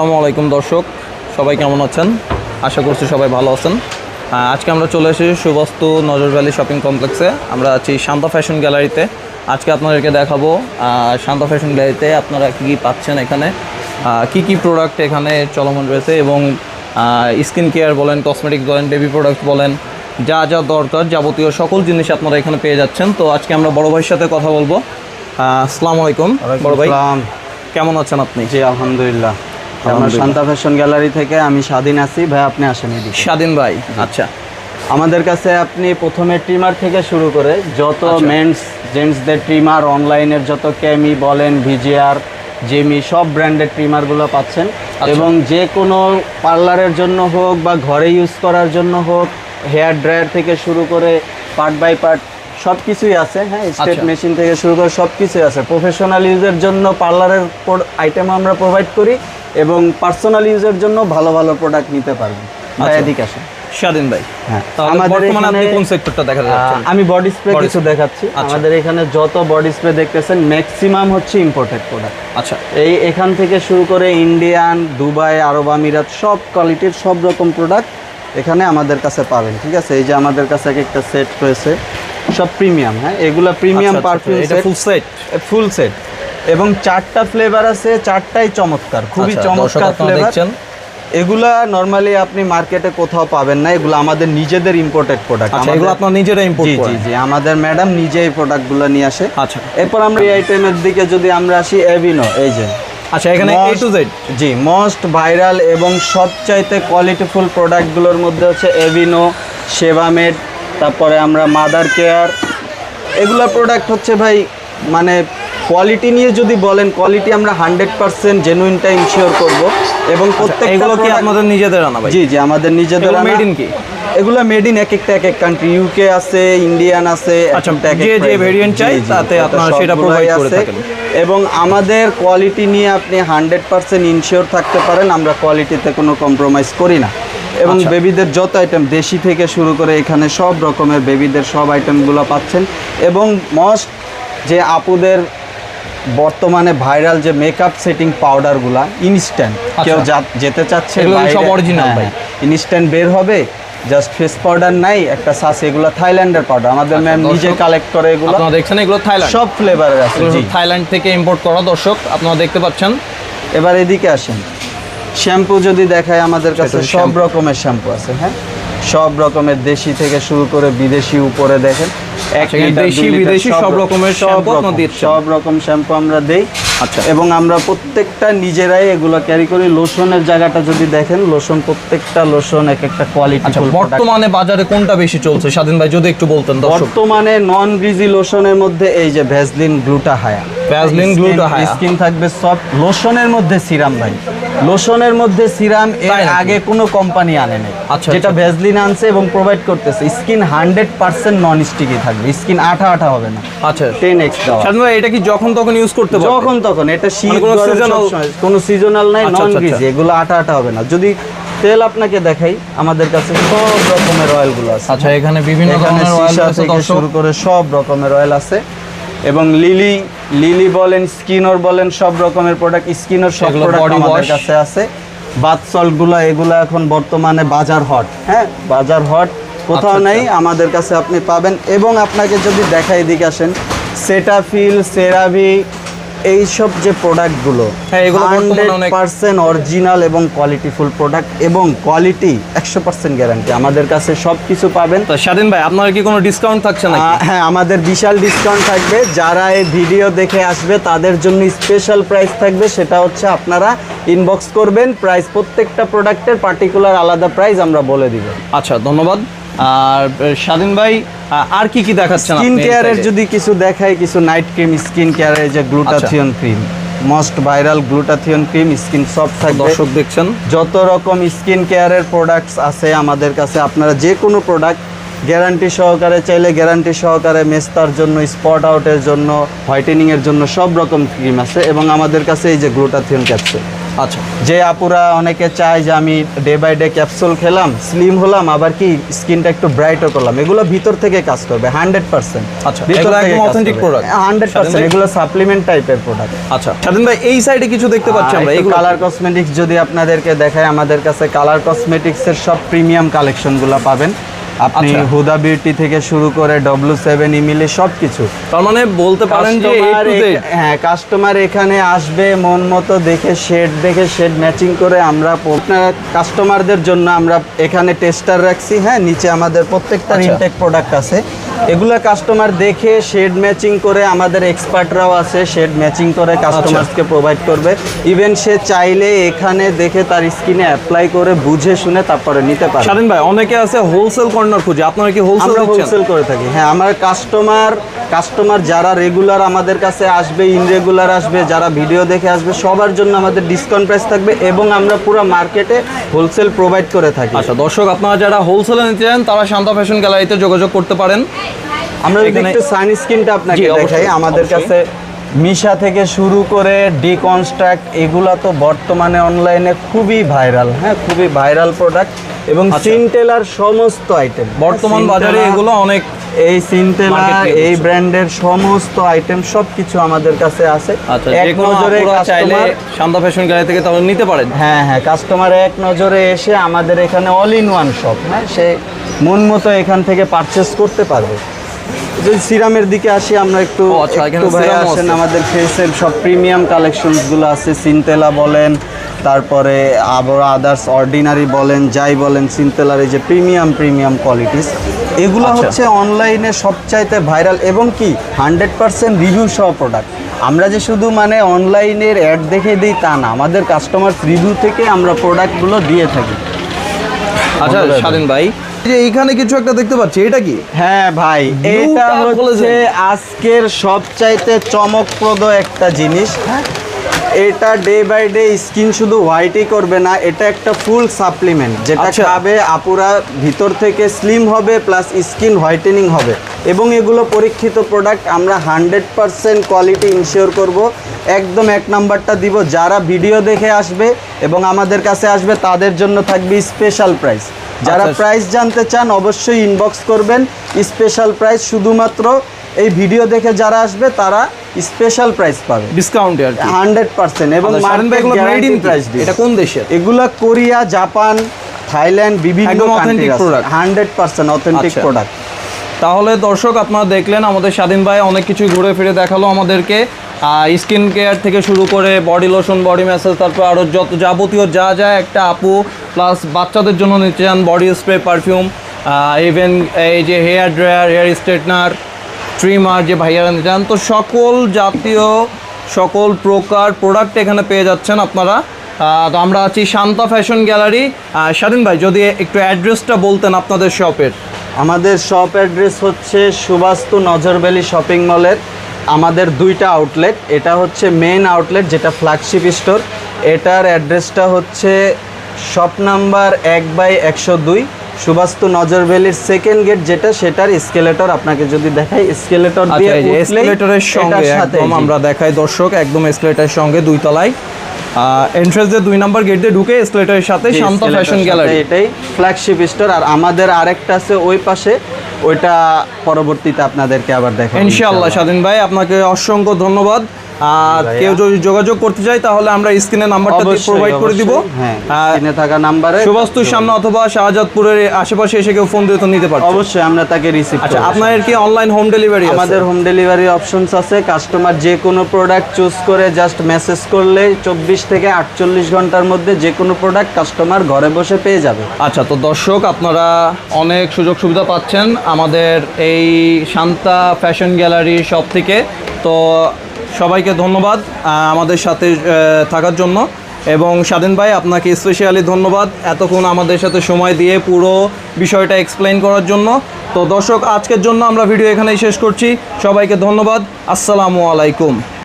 আসসালামু আলাইকুম দর্শক সবাই কেমন আছেন? আশা করছি সবাই ভালো আছেন। আজকে আমরা চলে এসেছি সুবাস্তু নজর ভ্যালি শপিং কমপ্লেক্সে। আমরা আছি শান্তা ফ্যাশন গ্যালারিতে। আজকে আপনাদেরকে দেখাবো শান্তা ফ্যাশন গ্যালারিতে আপনারা কী কী পাচ্ছেন এখানে কি কি প্রোডাক্ট এখানে চলমান রয়েছে এবং স্কিন কেয়ার বলেন কসমেটিক্স বলেন বেবি প্রোডাক্ট বলেন যা যা দরকার যাবতীয় সকল জিনিস আপনারা এখানে পেয়ে যাচ্ছেন। তো আজকে আমরা বড় ভাইয়ের সাথে কথা বলব। আসসালামু আলাইকুম বড় ভাই। কেমন আছেন আপনি? জি আলহামদুলিল্লাহ। আমরা। শান্তা ফ্যাশন গ্যালারি থেকে আমি স্বাধীন আছি ভাই আপনি আসেন এদিকে স্বাধীন ভাই আচ্ছা আমাদের কাছে আপনি প্রথমে ট্রিমার থেকে শুরু করে যত আচ্ছা। মেন্স জেন্টসদের ট্রিমার অনলাইনের যত ক্যামি বলেন ভিজিআর জেমি সব ব্র্যান্ডের ট্রিমারগুলো পাচ্ছেন আচ্ছা। এবং যে কোনো পার্লারের জন্য হোক বা ঘরে ইউজ করার জন্য হোক হেয়ার ড্রায়ার থেকে শুরু করে পার্ট বাই পার্ট সব কিছুই আছে হ্যাঁ স্টেট আচ্ছা। মেশিন থেকে শুরু করে সব কিছুই আছে প্রফেশনাল ইউজের জন্য পার্লারের আইটেম আমরা প্রোভাইড করি এবং পার্সোনাল ইউজের জন্য ভালো ভালো প্রোডাক্ট নিতে পারবেন আচ্ছা। এদিকে স্বাধীন ভাই হ্যাঁ। আমাদের বর্তমানে আপনি এখানে- কোন সেক্টরটা দেখা আমি বডি স্প্রে কিছু দেখাচ্ছি। আচ্ছা। আমাদের এখানে যত বডি স্প্রে দেখতেছেন ম্যাক্সিমাম হচ্ছে ইম্পোর্টেড প্রোডাক্ট আচ্ছা। এই এখান থেকে শুরু করে ইন্ডিয়ান দুবাই আরব আমিরাত সব কোয়ালিটির সব রকম প্রোডাক্ট এখানে আমাদের কাছে পাবেন ঠিক আছে? এই যে আমাদের কাছে এক একটা সেট রয়েছে। সব প্রিমিয়াম হ্যাঁ? এগুলা premium perfume full set full set এবং চারটা ফ্লেভার আছে চারটাই চমৎকার খুবই আচ্ছা, চমৎকার ফ্লেভার এগুলা নর্মালি আপনি মার্কেটে কোথাও পাবেন না এগুলো আমাদের নিজেদের ইম্পোর্টেড প্রোডাক্ট আচ্ছা এগুলো আপনার নিজেরা ইম্পোর্ট জি জি জি আমাদের ম্যাডাম নিজেই প্রোডাক্টগুলো নিয়ে আসে। আচ্ছা। এরপর আমরা এই আইটেমের দিকে যদি আমরা আসি এভিনো এই যে। আচ্ছা এখানে A to Z G most viral এবং সবচাইতে কোয়ালিটিফুল প্রোডাক্টগুলোর মধ্যে হচ্ছে এভিনো সেভামেড তারপরে আমরা মাদার কেয়ার এগুলো প্রোডাক্ট হচ্ছে ভাই মানে কোয়ালিটি নিয়ে যদি বলেন কোয়ালিটি আমরা হান্ড্রেড পার্সেন্ট জেনুইনটা ইনশিওর করব এবং প্রত্যেক আচ্ছা, এগুলো কি আপনাদের নিজেদের আনা ভাই জি জি আমাদের নিজেদের made in কি? এগুলো মেড ইন এক একটা এক এক কান্ট্রি ইউকে আছে ইন্ডিয়ান আছে আচ্ছা, যে। চাই, তাতে ওটা আপনারা সেটা সবগুলোই করে আছে। থাকেন। এবং আমাদের কোয়ালিটি নিয়ে আপনি হান্ড্রেড পার্সেন্ট ইনশিওর থাকতে পারেন আমরা কোয়ালিটিতে কোনো কম্প্রোমাইজ করি না এবং আচ্ছা। বেবিদের যত আইটেম দেশি থেকে শুরু করে এখানে সব রকমের বেবিদের সব আইটেমগুলো পাচ্ছেন এবং মস্ট যে আপুদের বর্তমানে ভাইরাল যে মেকআপ সেটিং পাউডারগুলা ইনস্ট্যান্ট কেউ যেতে চাচ্ছে আচ্ছা। original হ্যাঁ। ইনস্ট্যান্ট বের হবে জাস্ট ফেস পাউডার নাই একটা সাস এগুলো থাইল্যান্ডের পাউডার আমাদের আচ্ছা, ম্যাম নিজে কালেক্ট করে এগুলো। আপনারা দেখছেন এগুলো থাইল্যান্ড সব ফ্লেভারের আছে থাইল্যান্ড থেকে ইম্পোর্ট করা দর্শক আপনারা দেখতে পাচ্ছেন। এবার এদিকে আসেন। শ্যাম্পু যদি দেখায় আমাদের কাছে সব রকমের শ্যাম্পু আছে হ্যাঁ? সব রকমের দেশি থেকে শুরু করে বিদেশি উপরে দেখেন। আচ্ছা, এখানে লিটার, দেশি, বিদেশি সব রকমের সব shampoo রকম, আপনারা দিচ্ছেন। সব রকম শ্যাম্পু আমরা দেই। আচ্ছা। এবং আমরা প্রত্যেকটা নিজেরাই এগুলো ক্যারি করি। লোশনের জায়গাটা যদি দেখেন লোশন প্রত্যেকটা লোশন এক একটা কোয়ালিটি আচ্ছা বর্তমানে বাজারে কোনটা বেশি চলছে? স্বাধীন ভাই যদি একটু বলতেন বর্তমানে নন গ্রিজি লোশনের মধ্যে এই যে Vaseline gluta hya Vaseline Gluta-Hya। Skin থাকবে সফট লোশনের মধ্যে সিরাম ভাই। লোশনের মধ্যে সিরাম এর আগে কোনো কোম্পানি আনে নাই আচ্ছা, যেটা ভেজলিন আনছে এবং প্রোভাইড করতেছে। Skin hundred percent non sticky থাকবে। স্কিন আঠা আঠা হবে না। আচ্ছা। টেন এক্স এটা কি যখন তখন ইউজ করতে পারবে? যখন তখন। এটা শীত মানে কোনো সিজনাল নাই আচ্ছা, নন আচ্ছা, গ্রিজি আচ্ছা। এগুলো আঠা আঠা হবে না। যদি তেল আপনাকে দেখাই আমাদের কাছে সব রকমের অয়েলগুলো আছে। আচ্ছা এখানে বিভিন্ন ধরনের অয়েল দর্শক। শুরু করে সব রকমের অয়েল আছে। এবং লিলি লিলি বলেন স্কিনর বলেন সব রকমের প্রোডাক্ট স্কিনর সব প্রোডাক্ট আমাদের কাছে আছে। বাথ সল্টগুলো এগুলো এখন বর্তমানে বাজার হট হ্যাঁ? বাজার হট কোথাও আচ্ছা, নেই আমাদের কাছে আপনি পাবেন। এবং আপনাকে যদি দেখাই দিকে আসেন সেটাফিল সেরাভি এইসব যে প্রোডাক্টগুলো হ্যাঁ, পার্সেন্ট অরিজিনাল এবং কোয়ালিটিফুল প্রোডাক্ট এবং কোয়ালিটি একশো পার্সেন্ট গ্যারান্টি আমাদের কাছে সব কিছু পাবেন। তো স্বাধীন ভাই আপনার কি কোনো ডিসকাউন্ট থাকছে নাকি? আহ, হ্যাঁ আমাদের বিশাল ডিসকাউন্ট থাকবে। যারা এই ভিডিও দেখে আসবে তাদের জন্য স্পেশাল প্রাইস থাকবে। সেটা হচ্ছে আপনারা ইনবক্স করবেন। প্রাইস প্রত্যেকটা প্রোডাক্টের পার্টিকুলার আলাদা প্রাইস আমরা বলে দিব। আচ্ছা ধন্যবাদ। আর স্বাধীন ভাই আর কি কি দেখাচ্ছেন স্কিন কেয়ারের যদি কিছু দেখাই কিছু নাইট ক্রিম স্কিন কেয়ারের যে glutathione cream most viral glutathione cream skin soft থাকবে। দর্শক দেখছেন। যত রকম স্কিন কেয়ারের প্রোডাক্টস আছে আমাদের কাছে আপনারা যে কোনো প্রোডাক্ট গ্যারান্টি সহকারে চাইলে গ্যারান্টি সহকারে মেস্তার জন্য স্পট আউটের জন্য হোয়াইটেনিংয়ের জন্য সব রকম ক্রিম আছে এবং আমাদের কাছে এই যে গ্লুটাথিয়ন ক্যাপসুল আচ্ছা। যে আপুরা অনেকে চায় যে আমি ডে বাই ডে ক্যাপসুল খেলাম স্লিম হলাম আবার কি স্কিনটা একটু ব্রাইটও করলাম এগুলো ভিতর থেকে কাজ করবে হান্ড্রেড পার্সেন্ট আচ্ছা, একদম authentic product। হান্ড্রেড পার্সেন্ট এগুলো সাপ্লিমেন্ট টাইপের প্রোডাক্ট আচ্ছা স্বাধীন ভাই এই সাইডে কিছু দেখতে পাচ্ছি আমরা এগুলো কালার কসমেটিক্স যদি আপনাদেরকে দেখায় আমাদের কাছে কালার কসমেটিক্সের সব প্রিমিয়াম কালেকশনগুলো পাবেন। আপনি আচ্ছা। হুদা বিউটি থেকে শুরু করে ডব্লিউ সেভেন ইমিলে সব কিছু তার মানে বলতে পারেন যে। হ্যাঁ কাস্টমার এখানে আসবে মন মতো দেখে শেড দেখে শেড ম্যাচিং করে আমরা কাস্টমারদের জন্য আমরা এখানে টেস্টার রাখছি হ্যাঁ নিচে আমাদের প্রত্যেকটা আচ্ছা। ইনটেক প্রোডাক্ট আছে এগুলা কাস্টমার দেখে শেড ম্যাচিং করে আমাদের এক্সপার্টরাও আছে শেড ম্যাচিং করে আচ্ছা। কাস্টমারকে প্রোভাইড করবে ইভেন সে চাইলে এখানে দেখে তার স্কিনে অ্যাপ্লাই করে বুঝে শুনে তারপরে নিতে পারে স্বাধীন ভাই অনেকে আছে হোলসেল কর্নার খুঁজে। আপনারা কি হোলসেল আমরা হোলসেল করে থাকি। হ্যাঁ আমার কাস্টমার কাস্টমার যারা রেগুলার আমাদের কাছে আসবে ইনরেগুলার আসবে যারা ভিডিও দেখে আসবে সবার জন্য আমাদের ডিসকাউন্ট প্রাইস থাকবে এবং আমরা পুরো মার্কেটে হোলসেল প্রোভাইড করে থাকি। আচ্ছা দর্শক আপনারা যারা হোলসেলে নিতে চান তারা শান্তা ফ্যাশন গ্যালারিতে যোগাযোগ করতে পারেন। আমরা যদি একটু সানস্ক্রিনটা আপনাকে দেখাই আমাদের কাছে মিশা থেকে শুরু করে ডিকনস্ট্রাক্ট এগুলা তো বর্তমানে অনলাইনে খুবই ভাইরাল হ্যাঁ খুবই ভাইরাল প্রোডাক্ট এবং আচ্ছা। সিনটেলার সমস্ত আইটেম বর্তমান বাজারে এগুলো অনেক এই সিনটেলা এই ব্র্যান্ডের সমস্ত আইটেম সবকিছু আমাদের কাছে আছে। আচ্ছা এক নজরে চাইলে কাস্টমার শান্তা ফ্যাশন গ্যালারি থেকে তাহলে নিতে পারেন। হ্যাঁ হ্যাঁ কাস্টমার এক নজরে এসে আমাদের এখানে অল ইন ওয়ান শপ হ্যাঁ? সে মন মতো এখান থেকে পারচেস করতে পারবে। যদি সিরামের দিকে আসি আমরা একটু আচ্ছা, একটু ভাই আসেন আমাদের ফেসের সব প্রিমিয়াম কালেকশনসগুলো আছে। সিনতেলা বলেন তারপরে আবার আদার্স অর্ডিনারি বলেন যাই বলেন সিনতেলার এই যে প্রিমিয়াম প্রিমিয়াম কোয়ালিটিস এগুলো আচ্ছা। হচ্ছে অনলাইনে সবচাইতে ভাইরাল এবং কি হান্ড্রেড পার্সেন্ট রিভিউ সহ প্রোডাক্ট আমরা যে শুধু মানে অনলাইনের অ্যাড দেখে দিই তা না আমাদের কাস্টমার রিভিউ থেকে আমরা প্রোডাক্টগুলো দিয়ে থাকি আচ্ছা। স্বাধীন ভাই যে এইখানে কিছু একটা দেখতে পাচ্ছি এটা কি হ্যাঁ ভাই এটা হচ্ছে। আজকের সবচাইতে চমকপ্রদ একটা জিনিস হ্যাঁ এটা ডে বাই ডে স্কিন শুধু হোয়াইটই করবে না এটা একটা ফুল সাপ্লিমেন্ট যেটা আচ্ছা। খাবে আপুরা ভিতর থেকে স্লিম হবে প্লাস স্কিন হোয়াইটেনিং হবে এবং এগুলো পরীক্ষিত প্রোডাক্ট আমরা হান্ড্রেড পারসেন্ট কোয়ালিটি ইনশিওর করব একদম এক নাম্বারটা দিব যারা ভিডিও দেখে আসবে এবং আমাদের কাছে আসবে তাদের জন্য থাকবে স্পেশাল প্রাইস যারা আচ্ছা। প্রাইস জানতে চান অবশ্যই ইনবক্স করবেন স্পেশাল প্রাইস শুধুমাত্র এই ভিডিও দেখে যারা আসবে তারা স্পেশাল প্রাইস পাবে। ডিসকাউন্টে আর হান্ড্রেড পার্সেন্ট এবং আচ্ছা, প্রাইস এটা কোন দেশের? এগুলা কোরিয়া জাপান থাইল্যান্ড বিভিন্ন হান্ড্রেড পার্সেন্ট অথেন্টিক আচ্ছা। প্রোডাক্ট তাহলে দর্শক আপনারা দেখলেন আমাদের স্বাধীন ভাই অনেক কিছু ঘুরে ফিরে দেখাল আমাদেরকে। স্কিন কেয়ার থেকে শুরু করে বডি লোশন বডি ম্যাসাজ তারপর আরও যত যাবতীয় যা যা একটা আপু প্লাস বাচ্চাদের জন্য নিতে চান বডি স্প্রে পারফিউম ইভেন এই যে hair dryer hair straightener trimmer যে ভাইয়ারা নিতে চান, তো সকল জাতীয়, সকল প্রকার প্রোডাক্ট এখানে পেয়ে যাচ্ছেন আপনারা। তো আমরা আছি শান্তা ফ্যাশন গ্যালারি স্বাধীন ভাই, যদি একটু অ্যাড্রেসটা বলতেন আপনাদের শপের আমাদের শপ অ্যাড্রেস হচ্ছে সুবাস্তু নজরভ্যালি শপিং মলের আমাদের দুইটা আউটলেট এটা হচ্ছে মেন আউটলেট যেটা ফ্ল্যাগশিপ স্টোর এটার অ্যাড্রেসটা হচ্ছে শপ নাম্বার এক বাই একশো দুই। সুবাস্তু নজরভ্যালির সেকেন্ড গেট যেটা সেটার স্কেলেটর আপনাকে যদি দেখাই স্কেলেটর আচ্ছা দিয়ে এসকেলেটরের সঙ্গে একদম আমরা দেখাই দর্শক একদম এসকেলেটরের সঙ্গে দুই তলায়। এন্ট্রেন্স দিয়ে দুই নাম্বার গেট দিয়ে ঢুকে এসকেলেটরের সাথে শান্তা ফ্যাশন গ্যালারি এটাই ফ্ল্যাগশিপ স্টোর আর আমাদের আরেকটা আছে ওই পাশে ওইটা পরবর্তীতে আপনাদেরকে আবার দেখাবো ইনশাআল্লাহ। স্বাধীন ভাই আপনাকে অসংখ্য ধন্যবাদ। আর কেউ যদি যোগাযোগ করতে চায় তাহলে আমরা স্ক্রিনে নাম্বারটা অবশ্যই, প্রোভাইড করে দিব। হ্যাঁ স্ক্রিনে থাকা নাম্বারে সুবাস্তুর সামনে অথবা শাহজাদপুরের আশেপাশে এসে কেউ ফোন দিয়ে তো নিতে পারছে। অবশ্যই আমরা তাকে রিসিভ আচ্ছা আপনাদের কি অনলাইন হোম ডেলিভারি আমাদের হোম ডেলিভারি অপশনস আছে। কাস্টমার যে কোনো প্রোডাক্ট চুজ করে জাস্ট মেসেজ করলে চব্বিশ থেকে আটচল্লিশ ঘণ্টার মধ্যে যে কোনো প্রোডাক্ট কাস্টমার ঘরে বসে পেয়ে যাবে। আচ্ছা তো দর্শক আপনারা অনেক সুযোগ সুবিধা পাচ্ছেন আমাদের এই শান্তা ফ্যাশন গ্যালারি শপ থেকে। তো সবাইকে ধন্যবাদ আমাদের সাথে থাকার জন্য। এবং স্বাধীন ভাই, আপনাকে স্পেশালি ধন্যবাদ এতক্ষণ আমাদের সাথে সময় দিয়ে পুরো বিষয়টা এক্সপ্লেন করার জন্য। তো দর্শক, আজকের জন্য আমরা ভিডিও এখানেই শেষ করছি। সবাইকে ধন্যবাদ। আসসালামু আলাইকুম।